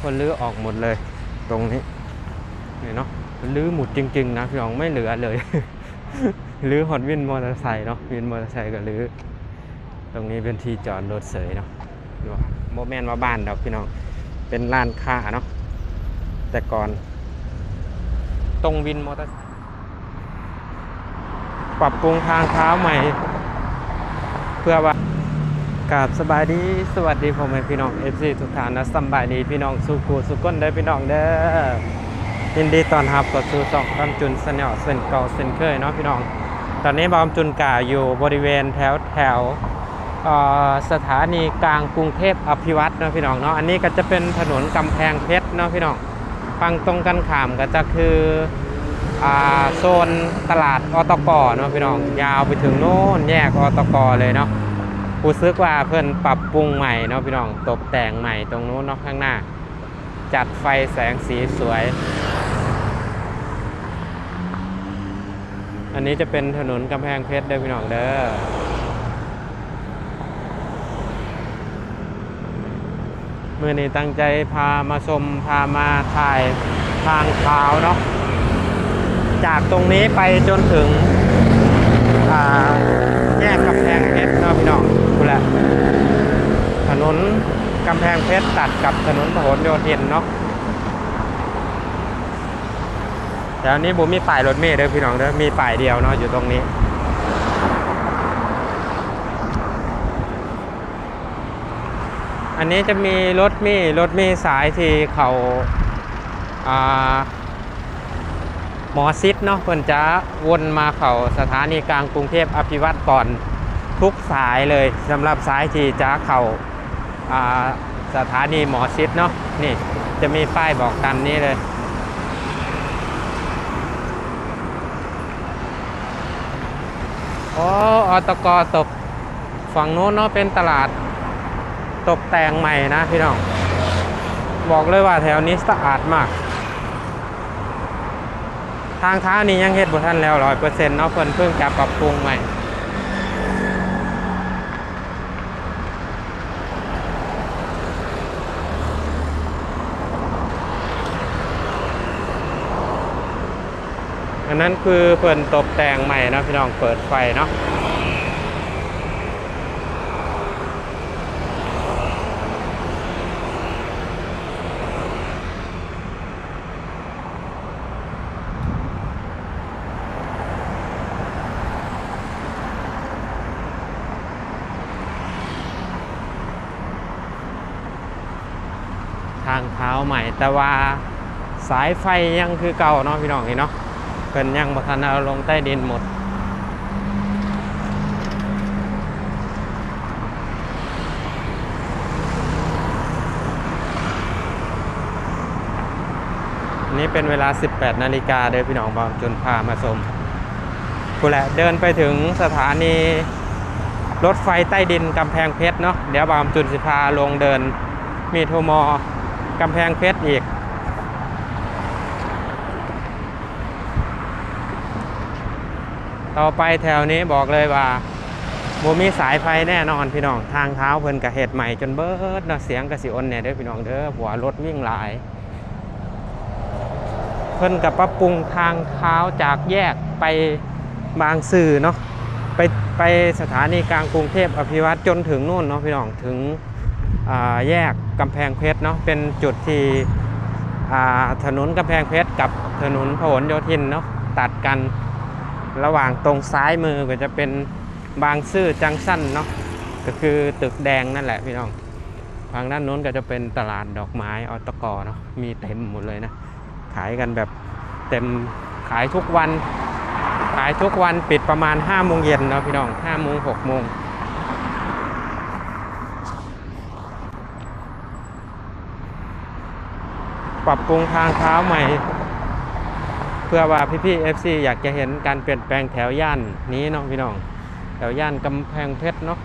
คนลื้อออกหมดเลย ตรงนี้นี่เนาะลื้อหมดจริง ๆ นะพี่น้องไม่เหลือเลยลื้อหอดวินมอเตอร์ไซค์เนาะวินมอเตอร์ไซค์ก็ลื้อตรงนี้เป็นที่จอดรถเสยเนาะดูโมแมนว่าบ้านดอกพี่น้องเป็นร้านค้าเนาะแต่ก่อน ตรงวินมอเตอร์ไซค์ปรับปรุงทางเท้าใหม่ เพื่อว่า กราบสบายดีสวัสดีพ่อแม่พี่น้อง FC ทุกท่านนะสำบายดีพี่น้องสุกูสุก้นเด้พี่น้องเด้อยินดีตอนรับกับสู่สองคำจุนเสนอเส้นเก่าเส้นเคยเนาะพี่น้อง ตอนนี้บอมจุนกาอยู่บริเวณแถวแถวสถานีกลางกรุงเทพอภิวัตเนาะพี่น้องเนาะอันนี้ก็จะเป็นถนนกำแพงเพชรเนาะพี่น้องฟังตรงกันข้ามก็จะคือโซนตลาดอตกเนาะพี่น้องยาวไปถึงโน่นแยกอตกเลยเนาะ รู้สึกว่าเพิ่นปรับปรุงใหม่เนาะพี่น้องตกแต่งใหม่ตรงนู้นเนาะข้างหน้า จัดไฟแสงสีสวย อันนี้จะเป็นถนนกำแพงเพชรเด้อพี่น้องเด้อเมื่อนี้ตั้งใจพามาชมพามาถ่ายทางเท้าเนาะจากตรงนี้ไปจนถึงแยกกำแพงเพชรเนาะพี่น้องกูแหละถนน กำแพงเพชรตัดกับถนนพหลโยธินเนาะแถวนี้ผมมีป้ายรถเมล์เด้อพี่น้องเด้อมีป้ายเดียวเนาะอยู่ตรงนี้ อันนี้จะมีรถเมีรถเมีสายที่เขาอ่าหมอซิดเนาะเพิ่นจะวนมาเขาสถานีกลางกรุงเทพอภิวัตก่อนทุกสายเลยสำหรับสายที่จะเขา่า สถานีหมอซิดเนาะนี่จะมีป้ายบอกตามนี้เลยโอ้อตกตกฝั่งโน้นเนาะเป็นตลาดตกแต่งใหม่นะพี่น้อง บอกเลยว่าแถวนี้สะอาดมาก ทางเท้านี้ยังเฮ็ดบ่ทันแล้วร้อยเปอร์เซ็นต์เนาะเพิ่นเพิ่งจะปรับปรุงใหม่ นั้นคือเพิ่นตกแต่งใหม่นะพี่น้องเปิดไฟเนาะทางเท้าใหม่แต่ว่าสายไฟยังคือเก่าเนาะพี่น้องนี่เนาะ เพิ่นยังบ่ทันเอาลงใต้ดินหมดนนี้เป็นเวลา 18 นาฬิกาเด้อพี่น้องบอมจนพามาชมกูแหละเดินไปถึงสถานีรถไฟใต้ดินกำแพงเพชรเนาะเดี๋ยวบอมจุนสิพาลงเดินมีโทมอกำแพงเพชรอีก ต่อไปแถวนี้บอกเลยว่าโมมีสายไฟแน่นอนพี่น้องทางเท้าเพิ่นกระเห็ดใหม่จนเบิดเนาะเสียงกระสิอนเนี่ยเด้อพี่น้องเด้อหัวรถวิ่งหลาย เพิ่นกับปรับปรุงทางเท้าจากแยกไปบางสื่อเนาะไปไปสถานีกลางกรุงเทพอภิวัตจนถึงนู่นเนาะพี่น้องถึงแยกกำแพงเพชรเนาะเป็นจุดที่ถนนกำแพงเพชรกับถนนพหลโยธินเนาะตัดกัน ระหว่างตรงซ้ายมือก็จะเป็นบางซื่อจังสั้นเนาะก็คือตึกแดงนั่นแหละพี่น้องทางด้านโน้นก็จะเป็นตลาดดอกไม้ออตกเนาะมีเต็มหมดเลยนะ ขายกันแบบเต็มขายทุกวัน ขายทุกวันปิดประมาณ5โมงเย็นเนาะพี่น้อง5โมง6โมงปรับปรุงทางเท้าใหม่ เพื่อว่าพี่ๆ FC อยากจะเห็นการเปลี่ยนแปลงแถวย่านนี้เนาะพี่น้อง แถวย่านกำแพงเพชรเนาะ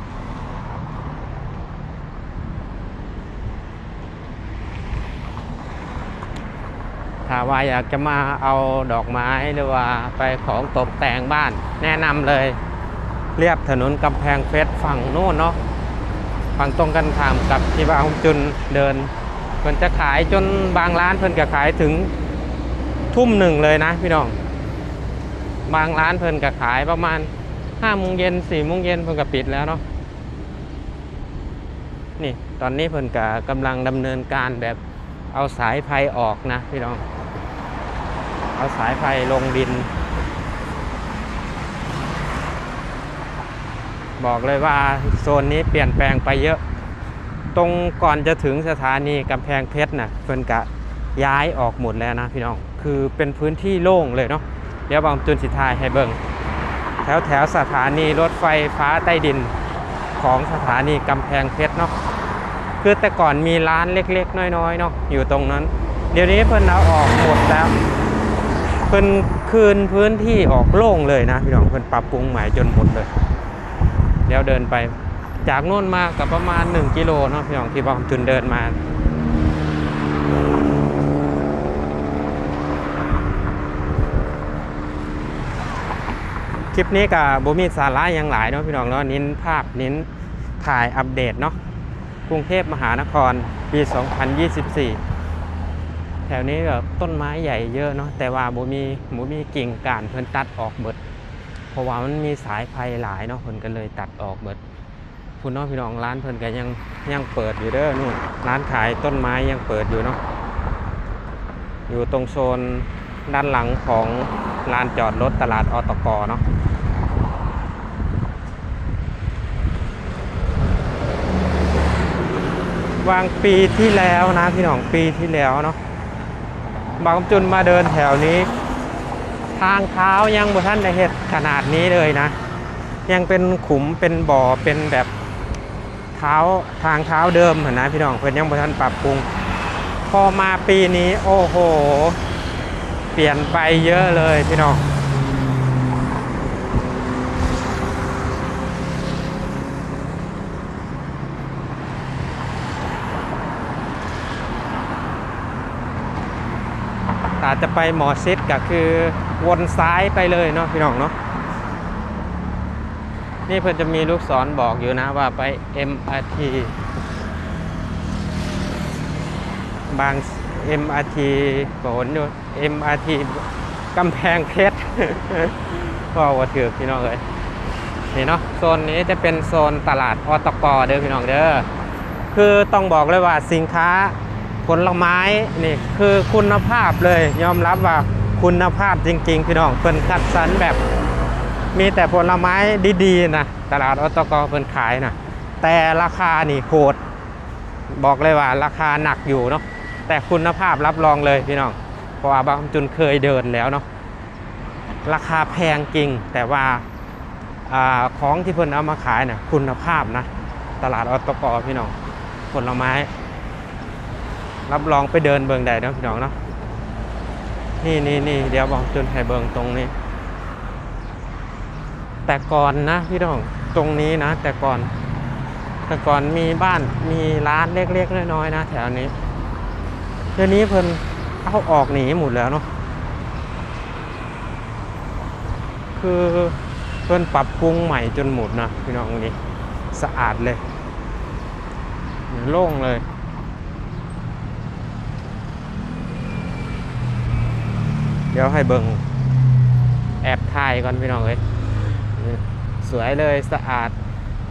ถ้าว่าอยากจะมาเอาดอกไม้หรือว่าไปของตกแต่งบ้าน แนะนำเลยเรียบถนนกำแพงเพชรฝั่งโน้นเนาะฝั่งตรงกันข้ามกับที่ว่าผมจุนเดินพิ่นจะขายจนบางร้านเพิ่นก็ขายถึง ทุ่มหนึ่งเลยนะพี่น้อง บางร้านเพิ่นก็ขายประมาณห้าโมงเย็นสี่โมงเย็นเพิ่นก็ปิดแล้วเนาะนี่ตอนนี้เพิ่นก็กำลังดำเนินการแบบเอาสายไฟออกนะพี่น้อง เอาสายไฟลงดิน บอกเลยว่าโซนนี้เปลี่ยนแปลงไปเยอะ ตรงก่อนจะถึงสถานีกำแพงเพชรน่ะเพิ่นกะ ย้ายออกหมดแล้วนะพี่น้อง คือเป็นพื้นที่โล่งเลยเนาะเดี๋ยวบางจุนสิทายให้เบิ่งแถวแถวสถานีรถไฟฟ้าใต้ดินของสถานีกำแพงเพชรเนาะคือแต่ก่อนมีร้านเล็กๆ น้อยๆเนาะอยู่ตรงนั้น เดี๋ยวนี้เพิ่นเอาออกหมดแล้วเพิ่นคืนพื้นที่ออกโล่งเลยนะพี่น้องเพิ่นปรับปรุงใหม่จนหมดเลยเดี๋ยวเดินไปจากโน่นมากับประมาณ 1 กิโลเนาะพี่น้องที่บอมจุนเดินมา คลิปนี้กับบุมีสาระยังหลายเนาะพี่น้องเนาะเน้นภาพเน้นถ่ายอัปเดตเนาะกรุงเทพมหานครปี 2024 แถวนี้แบบต้นไม้ใหญ่เยอะเนาะแต่ว่าบุมีบุมีกิ่งก่านเพิ่นตัดออกเบิด เพราะว่ามันมีสายไฟหลายเนาะเพิ่นก็เลยตัดออกเบิดคุณน้องพี่น้องร้านเพิ่นก็ยังยังเปิดอยู่เด้อนู่นร้านขายต้นไม้ยังเปิดอยู่เนาะอยู่ตรงโซนด้านหลังของ ลานจอดรถตลาดอตกเนาะวางปีที่แล้วนะพี่น้องปีที่แล้วเนาะบางจุนมาเดินแถวนี้ ทางเท้ายังบ่ท่านได้เห็ดขนาดนี้เลยนะ ยังเป็นขุมเป็นบ่อเป็นแบบเท้าทางเท้าเดิมเห็นนะพี่น้องเพิ่นยังบ่ท่านปรับปรุง พอมาปีนี้โอ้โห เปลี่ยนไปเยอะเลยพี่น้องถ้าจจะไปหมอชิดก็คือวนซ้ายไปเลยเนาะพี่น้องเนาะนี่เพิ่นจะมีลูกศรบอกอยู่นะว่าไป MRT บาง MRT โหนอยู่ MRT กำแพงเพชรว่าว่าถือพี่น้องเลยนี่เนาะโซนนี้จะเป็นโซนตลาดอตกเด้อพี่น้องเด้อคือต้องบอกเลยว่าสินค้าผลไม้นี่คือคุณภาพเลยยอมรับว่าคุณภาพจริง ๆ พี่น้องเพิ่นคัดสรรแบบ มีแต่ผลไม้ดีๆนะตลาดอตกเพิ่นขายนะแต่ราคานี่โหดบอกเลยว่าราคาหนักอยู่เนาะแต่คุณภาพรับรองเลยพี่น้อง ราะว่าบางจุนเคยเดินแล้วเนาะราคาแพงจริง แต่ว่าอาของที่เพิ่นเอามาขายน่ะคุณภาพนะ ตลาดออตกพี่น้องผลไม้ รับรองไปเดินเบิงได้เนาะพี่น้องเนาะนี่นี่นี่เดี๋ยวบอกจนให้เบิงตรงนี้ แต่ก่อนนะพี่น้องตรงนี้นะ แต่ก่อน แต่ก่อนมีบ้านมีร้านเล็กๆน้อยๆนะ แถวนี้เดี๋ยวนี้เพิ่น เอาออกหนีหมดแล้วเนาะคือเพิ่อนปรับปรุงใหม่จนหมดนะพี่น้องนี้สะอาดเลยโล่งเลยเดี๋ยวให้เบิงแอบถ่ายก่อนพี่น้องเอ้ยสวยเลยสะอาด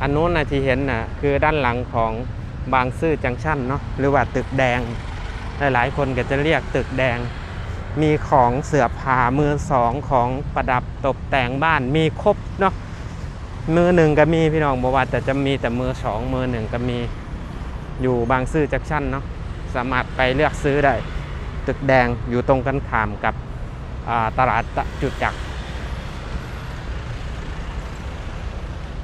อันนู้นนะที่เห็นน่ะคือด้านหลังของบางซื่อจังชั่นเนาะหรือว่าตึกแดง หลาย ๆ คนก็จะเรียกตึกแดง มีของเสือผ้ามือสองของประดับตกแต่งบ้านมีครบเนาะมือหนึ่งก็มีพี่น้องบอกว่าแต่จะมีแต่มือสองมือหนึ่งก็มีอยู่บางซื่อจังชั่นเนาะสามารถไปเลือกซื้อได้ ตึกแดงอยู่ตรงกันข้ามกับตลาดจุดจัก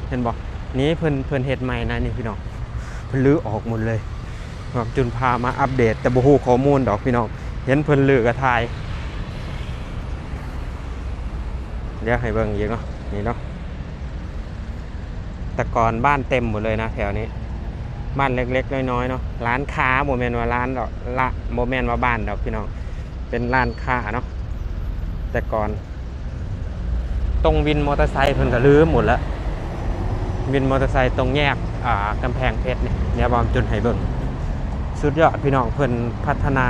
เห็นบอกนี้เพิ่นเพิ่นเฮ็ดใหม่นะนี่พี่น้องเพิ่นลื้อออกหมดเลย แบบจุนพามาอัปเดตแต่บ่ฮู้ข้อมูลดอกพี่น้อง เห็นเพิ่นลือกระทายเดี๋ยวให้เบิ่งอีกเนาะนี่เนาะแต่ก่อนบ้านเต็มหมดเลยนะแถวนี้ บ้านเล็กๆ น้อยๆเนาะร้านค้าโมเมนว่าร้านดอกละโมเมนว่าบ้านดอกพี่น้องเป็นร้านค้าเนาะแต่ก่อน ตรงวินมอเตอร์ไซค์เพิ่นก็ลื้อหมดแล้ววินมอเตอร์ไซค์ตรงแยกอ่ากำแพงเพชรเนี่ยเดี๋ยบอมจุนให้เบิ่ง สุดยอดพี่น้องเพิ่นพัฒนา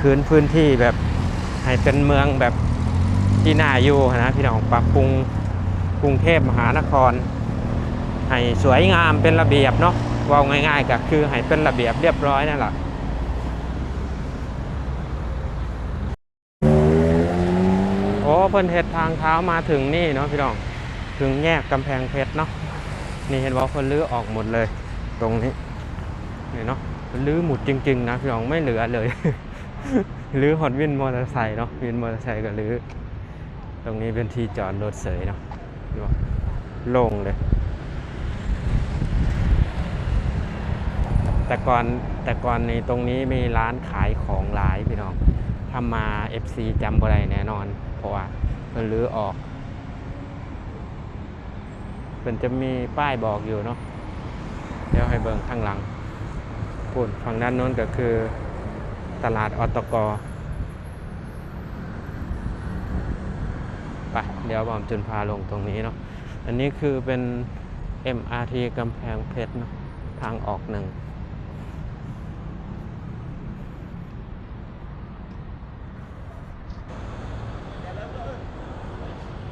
คืนพื้นที่แบบให้เป็นเมืองแบบที่น่าอยู่นะพี่น้องปรับปรุงกรุงเทพมหานคร ให้สวยงามเป็นระเบียบเนาะว่าง่ายๆก็คือให้เป็นระเบียบเรียบร้อยนั่นแหละโอ้เพิ่นเฮ็ดทางเท้ามาถึงนี่เนาะพี่น้องถึงแยกกำแพงเพชรเนาะนี่เห็นว่าเพิ่นลื้อออกหมดเลย ตรงนี้นี่เนาะ ลื้อหมุดจริง ๆ นะพี่น้องไม่เหลือเลยลื้อหอดวินมอเตอร์ไซค์เนาะวินมอเตอร์ไซค์ก็ลื้อตรงนี้เป็นที่จอดรถเสยเนาะโล่งเลย แต่ก่อนแต่ก่อนในตรงนี้มีร้านขายของหลายพี่น้องถ้ามา FC จำบ่ได้แน่นอน เพราะว่าเพิ่นรื้อออกเพิ่นจะมีป้ายบอกอยู่เนาะเดี๋ยวให้เบิ่งข้างหลัง พูดฝั่งด้านโน้นก็คือตลาดอตกไปเดี๋ยวบอมจุนพาลงตรงนี้เนาะอันนี้คือเป็น MRT กำแพงเพชรเนาะทางออกหนึ่ง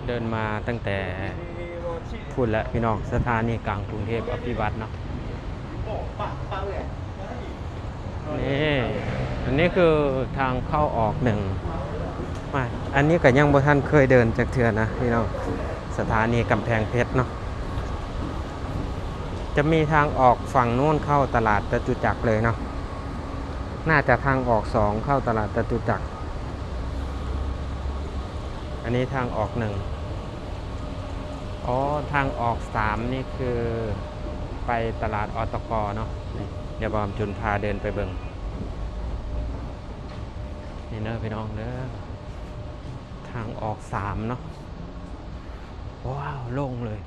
เดินมาตั้งแต่พูดแล้วพี่น้องสถานีกลางกรุงเทพอภิวัตเนาะ นี่อันนี้คือทางเข้าออกหนึ่งมาอันนี้ก็ยังบ่ท่านเคยเดินจากเทือนะพี่น้องสถานีกำแพงเพชรเนาะจะมีทางออกฝั่งนู้นเข้าตลาดจตุจักรเลยเนาะน่าจะทางออกสองเข้าตลาดจตุจักร อันนี้ทางออกหนึ่งอ๋อทางออกสามนี่คือไปตลาดอตกเนาะ ดี๋ยวบอมจุนพาเดินไปเบิงนี่เนอะพี่น้องเด้อทางออกสามเนาะว้าวโล่งเลย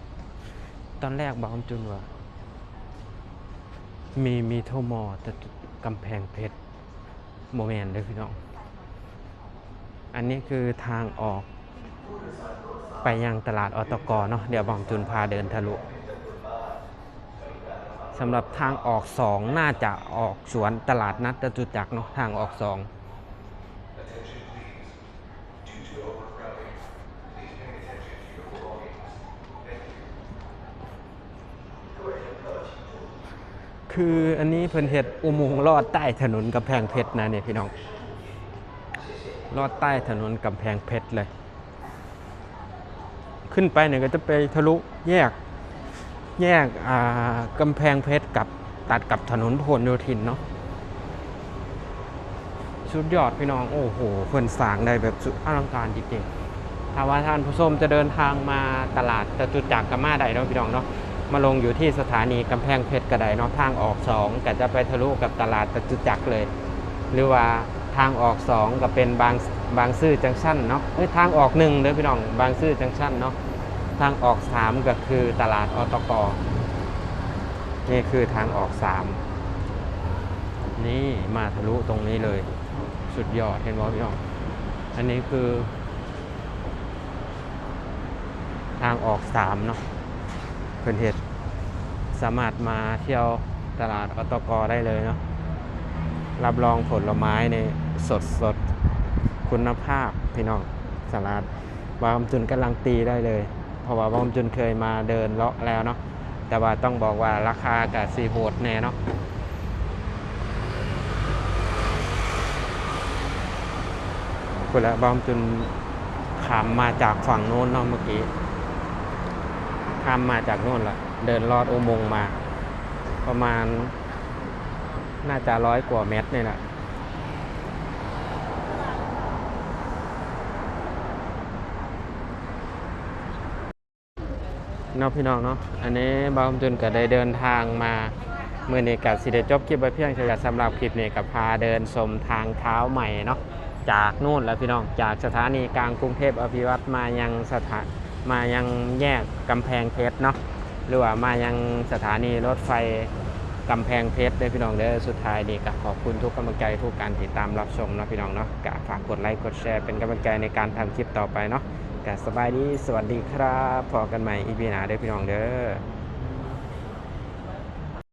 ตอนแรกบอมจุนว่า มีมีโทมอแต่กำแพงเพชรโมเมนต์เลยพี่น้อง อันนี้คือทางออกไปยังตลาดอตกเนาะเดี๋ยวบอมจุนพาเดินทะลุ สำหรับทางออกสองน่าจะออกสวนตลาดนัดจตุจักรเนาะทางออกสองคืออันนี้เพิ่นเฮ็ดอุโมงค์ลอดใต้ถนนกำแพงเพชรนะเนี่ยพี่น้องลอดใต้ถนนกำแพงเพชรเลย ขึ้นไปเนี่ยก็จะไปทะลุแยก แยกอ่ากำแพงเพชรกับตัดกับถนนพหลโยธินเนาะสุดยอดพี่น้องโอ้โหเพิ่นสางได้แบบสุดอลังการจริงๆถ้าว่าท่านผู้ชมจะเดินทางมาตลาดจตุจักรก็มาได้เนาะพี่น้องเนาะมาลงอยู่ที่สถานีกำแพงเพชรก็ไดเนาะทางออกสองก็จะไปทะลุกับตลาดจตุจักรเลย หรือว่าทางออกสองก็เป็นบางบางซื่อจังชั่นเนาะเอ้ยทางออกหนึ่งเด้อพี่น้องบางซื่อจังชั่นเนาะ ทางออกสามก็คือตลาดอตกนี่คือทางออกสามนี่มาทะลุตรงนี้เลย สุดยอดเห็นบ่พี่น้องอันนี้คือ ทางออกสามเนาะเพื่อนเหตุสามารถมาเที่ยวตลาดอตกได้เลยเนาะรับรองผลไม้ในสดสดคุณภาพพี่น้องสลัดบางจุนกำลังตีได้เลย เพราะว่าบางจุนเคยมาเดินเลาะแล้วเนาะแต่ว่าต้องบอกว่าราคากับซีโหดแน่เนาะคุณละบางจุนขามมาจากฝั่งโน้นเนาะเมื่อกี้ข้ามมาจากโน้นละเดินลอดอุโมงค์มา ประมาณน่าจะร้อยกว่าเมตรนี่แหละ เนาะพี่น้องเนาะอันนี้บางจุนก็ได้เดินทางมาเมื่อนี้กับสิเดจบคลิปไปเพียงเท่านี้สำหรับคลิปนี้กับพาเดินชมทางเท้าใหม่เนาะจากนู่นแล้วพี่น้องจากสถานีกลางกรุงเทพอภิวัตรมายังสถานมายังแยกกำแพงเพชรเนาะหรือว่ามายังสถานีรถไฟกำแพงเพชรเด้พี่น้องเด้อสุดท้ายดีก็ขอบคุณทุกกำลังใจทุกการติดตามรับชมเนาะพี่น้องเนาะก็ฝากกดไลค์กดแชร์เป็นกำลังใจในการทำคลิปต่อไปเนาะ ก็สบายดีสวัสดีครับพอกันใหม่อีพีหน้าเด้อพี่น้องเด้อ